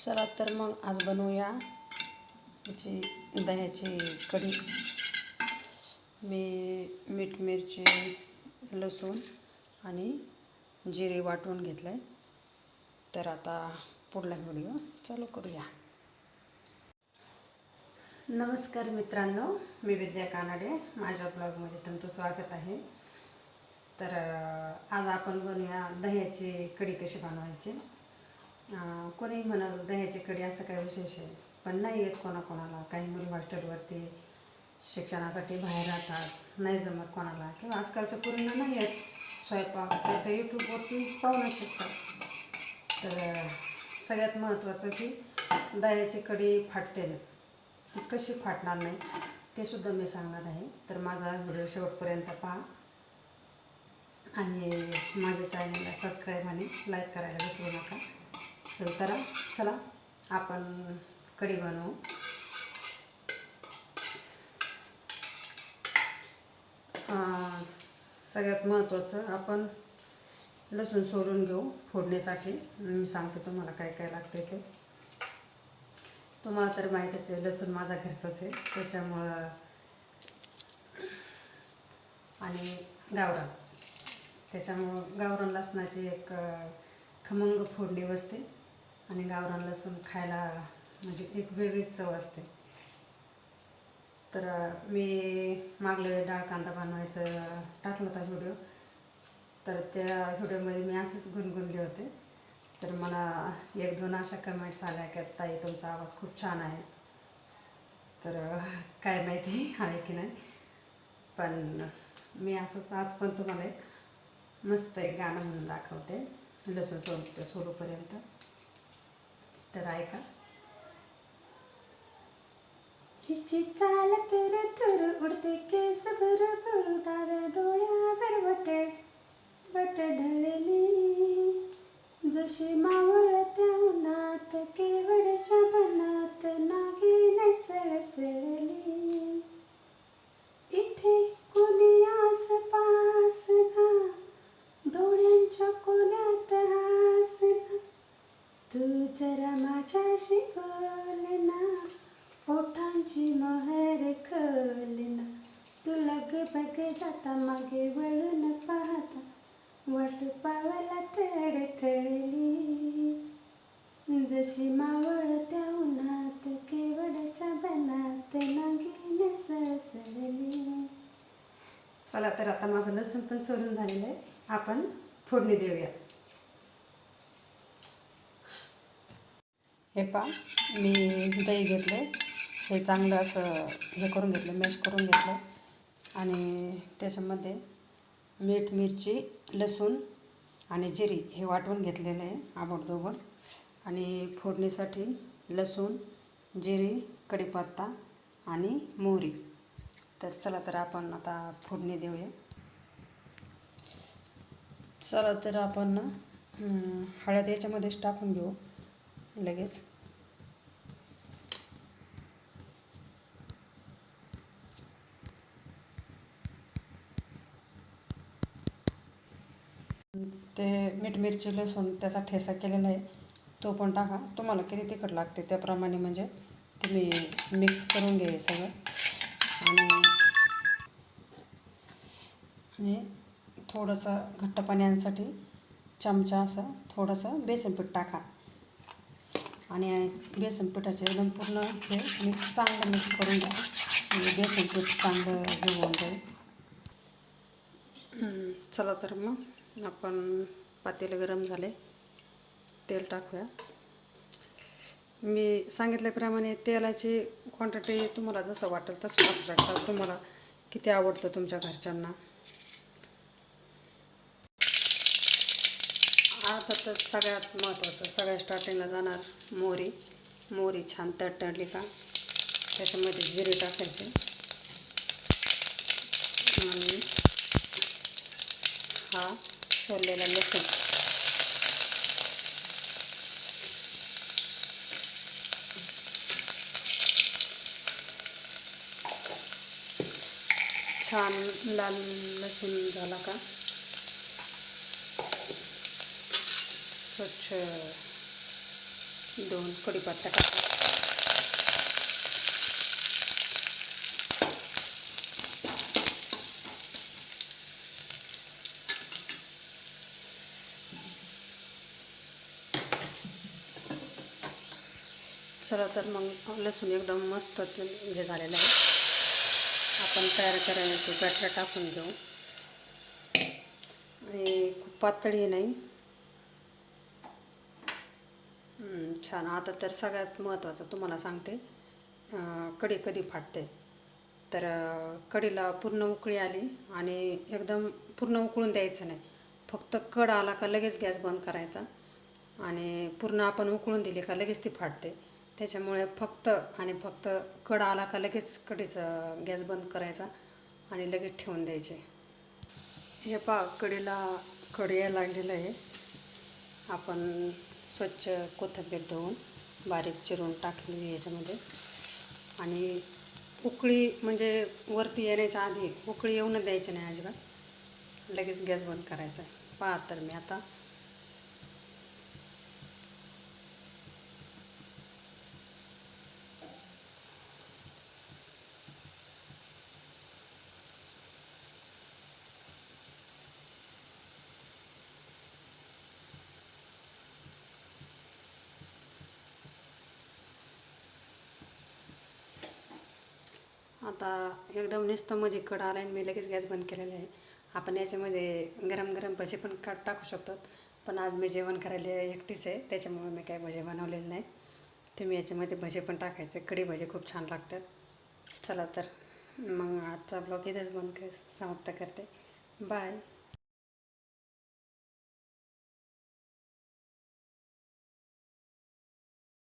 चला तर मग आज बनवूया याची दह्याची कढी. मी मीठ मिरची लसूण आणि जिरे वाटून घेतलं आहे तर आता पुढला व्हिडिओ चालू करूया. नमस्कार मित्रांनो मी विद्या कानाडे. माझ्या ब्लॉगमध्ये तुमचं स्वागत आहे. तर आज आपण बनवूया दह्याची कढी कशी बनवायची. कोणीही म्हणाल दह्याची कढी असं काही विशेष आहे? पण नाही येत कोणाकोणाला. काही मुली हॉस्टेलवरती शिक्षणासाठी बाहेर राहतात नाही जमत कोणाला. किंवा आजकालच्या पूर्ण नाही येत स्वयंपाक. ते तर यूट्यूबवरती पाहूनच शकतात. तर सगळ्यात महत्त्वाचं की दह्याची कढी फाटते ना. ती कशी फाटणार नाही ते सुद्धा मी सांगणार आहे. तर माझा व्हिडिओ शेवटपर्यंत पहा. आणि माझ्या चॅनलला सबस्क्राईब आणि लाईक करायला विसरू नका. तर चला आपण कढी बनवू. सगळ्यात महत्त्वाचं आपण लसूण सोडून घेऊ फोडणीसाठी. मी सांगते तुम्हाला काय काय लागते ते. तुम्हाला तर माहीतच आहे लसूण माझा घरचाच आहे. त्याच्यामुळं आणि गावरान. त्याच्यामुळं गावरान लसणाची एक खमंग फोडणी बसते. आणि गावरान लसूण खायला म्हणजे एक वेगळीच चव असते. तर मी मागले डाळ कांदा बनवायचं टाकला होता व्हिडिओ तर त्या व्हिडिओमध्ये मी असंच गुणगुणले होते. तर मला एक दोन अशा कमेंट्स आल्या की ताई तुमचा आवाज खूप छान आहे. तर काय माहिती आहे की नाही. पण मी असंच आज पण तुम्हाला एक मस्त एक गाणं म्हणून दाखवते. लसूण सोड सोडूपर्यंत तर ऐका. चिची चाल तर तर उडते केस भर भर डाव्या डोळ्यावर वट वट ढळली जशी मा पाहता मागे वळून पाहता वाट पावला तडतळली जशी मावळ त्या उन्हात केवडच्या बनात नागिन सळसळली. चला तर आता माझं लसूण पण सोलून झालेलं आहे. आपण फोडणी देऊया. हे पा मी दही घेतले हे चांगलं असं हे करून घेतलं मॅश करून घेतलं आणि त्याच्यामध्ये मीठ मिरची लसूण आणि जिरी हे वाटून घेतलेलं आहे आबडदोबड आणि फोडणीसाठी लसूण जिरी कढीपत्ता आणि मोहरी. तर चला तर आपण आता फोडणी देऊया. चला तर आपण हळद याच्यामध्येच टाकून घेऊ लगेच. ते मीठ मिरची लसूण त्याचा ठेसा केलेला आहे तो पण टाका. तुम्हाला किती तिखट लागते त्याप्रमाणे म्हणजे तुम्ही मिक्स करून घ्या हे सगळं. आणि थोडंसं घट्ट पाण्यासाठी चमचा असं थोडंसं बेसन पीठ टाका. आणि बेसन पिठाचे एकदम पूर्ण हे मिक्स चांगलं मिक्स करून घ्या. म्हणजे बेसन पीठ चांगलं हे होऊन जाईल. चला तर मग. आपण पातेलं गरम झाले तेल टाकूया. मी सांगितल्याप्रमाणे तेलाची क्वांटिटी तुम्हाला जसं वाटेल तसं टाकू शकता तुम्हाला किती आवडतं तुमच्या घरच्यांना? आता तर सगळ्यात महत्त्वाचं सगळ्या स्टार्टिंगला जाणार मोहरी. मोहरी छान तडतडली का? त्याच्यामध्ये जिरे टाकायचे आणि हा सोललेला लसूण. छान लाल लसूण झाला का? स्वच्छ. दोन कढीपत्ता टाका चला तर मग लसूण एकदम मस्त हे म्हणजे झालेलं आहे. आपण तयार करायचं बॅटर टाकून घेऊ आणि खूप पातळी नाही. छान. आता तर सगळ्यात महत्त्वाचं तुम्हाला सांगते कढी कधी फाटते. तर कढीला पूर्ण उकळी आली आणि एकदम पूर्ण उकळून द्यायचं नाही. फक्त कड आला का लगेच गॅस बंद करायचा आणि पूर्ण आपण उकळून दिली का लगेच ती फाटते. त्याच्यामुळे फक्त आणि फक्त कड आला का लगेच कडीचा गॅस बंद करायचा आणि लगेच ठेवून द्यायचे. हे पा कडीला कड यायला लागलेलं आहे. आपण स्वच्छ कोथिंबीर धुवून बारीक चिरून टाकली याच्यामध्ये. आणि उकळी म्हणजे वरती येण्याच्या आधी उकळी येऊन द्यायची नाही अजिबात. लगेच गॅस बंद करायचा पहा तर मी आता आता एकदम नुसतं कड आला आणि मी लगेच गॅस बंद केलेला आहे. आपण याच्यामध्ये गरम गरम भजे पण का टाकू शकतो. पण आज मी जेवण करायला एकटीच आहे त्याच्यामुळे मी काही भजे बनवलेले नाही. तुम्ही याच्यामध्ये भजे पण टाकायचे. कढी भजे खूप छान लागतात. चला तर मग आजचा ब्लॉग इथेच बंद कर समाप्त करते. बाय.